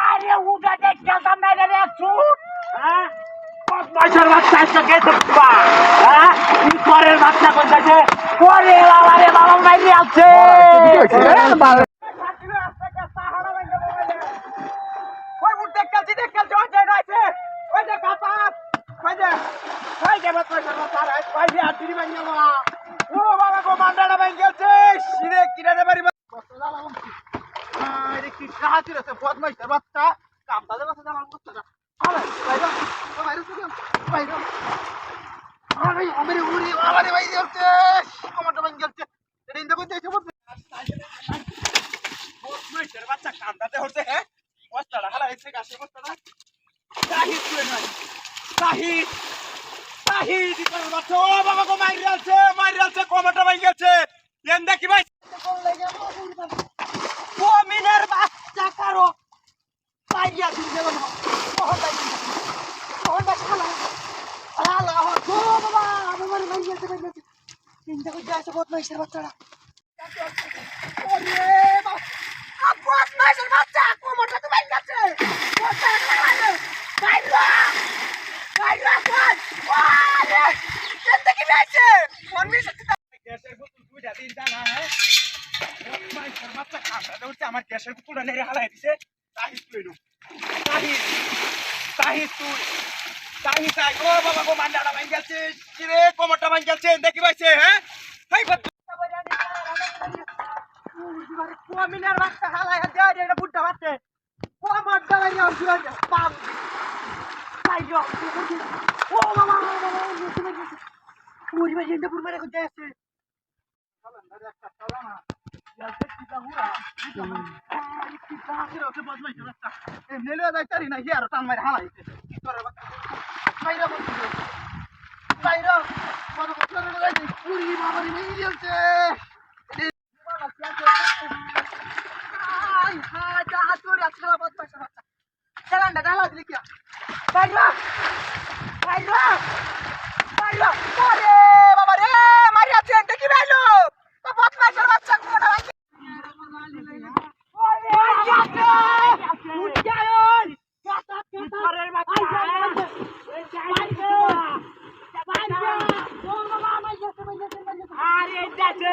আরে উঠা দেখতাম না রে হ্যাঁ বদমাইশের বাচ্চা এসে গেছে বাবা হ্যাঁ কি পরের বাচ্চা কোথাছে পরে বাবা রে বাবা মাইরি আছে ওই উঠ দেখ কালছি দেখ কালছি ওই যে রয়েছে ওই যে কাপা ওই যে ওই যে বদমাইশের বাচ্চা রে ওই যে বাড়ি কাহাতির আছে বদমাইশের বাচ্চা কামটা দেবে জানা করতে না। আরে, বাইরে বাইরে বাইরে আরে, আমারে উড়ি আমারে ভাই যাচ্ছে কমাটা ভাঙ গেছে। এটা ইন্দা কইতে এসে বলতে বদমাইশের বাচ্চা কামটাতে হচ্ছে হ্যাঁ? বস্তাটা, হালা এসে গাছে বস্তাটা। সাহিদ সাহিদ ইকার বাচ্চা? ও বাবা গো মাইরি আছে মাইরি আছে কমাটা ভাঙ গেছে। এন দেখি ভাই ও মিনের বাচ্চা কারও পাইয়া দিন গেল না কখন তাই কখন তাই শালা শালা ও বাবা আমার মাইরি আছে মাইরি আছে চিন্তা করতে আছে বদমাইশের আ বদমাইশের বাচ্চা কোমরটা তো কামড়াতে উঠছে আমার গ্যাসের বোতলটা নেড়ে হালাই দিছে তাহিদ তুই নো তাহিদ তাহিদ তুই তাই ও বাবা গো মান্ডাটা ভাঙ গেছে। কিরে কোমরটা ভাঙ গেছে? দেখি পাইছে হ্যাঁ? হাই বাদ মিনার বাচ্চা হালাই দেয় এটা বুড্ডা বাচ্চা। কোমর দাঁড়াই না জুয়ান বাম তাই গো ও বাবা বাবা পুরি রাস্তা টান মারে হালাইছে। কি বাচ্চা? বাইরে বসে বাইরে বড় লাগাইছে পুরি বাবারি মেয়ে দিয়েছে আই হাই যা হাতুরি আছে না বদমাই বাচ্চা চালান্ডা ডালা দিলি কি বাইরে বাইরে বাইরে ওরে বাবা রে মারি আছে দেখি বাইলো তো বদমাইশের বাচ্চা কোনটা ভাই ওরে আছে উজ্জায়ন ঘরের বাচ্চা আরে যাচ্ছে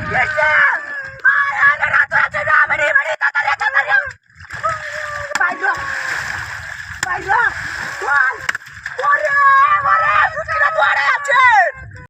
Yes, sir!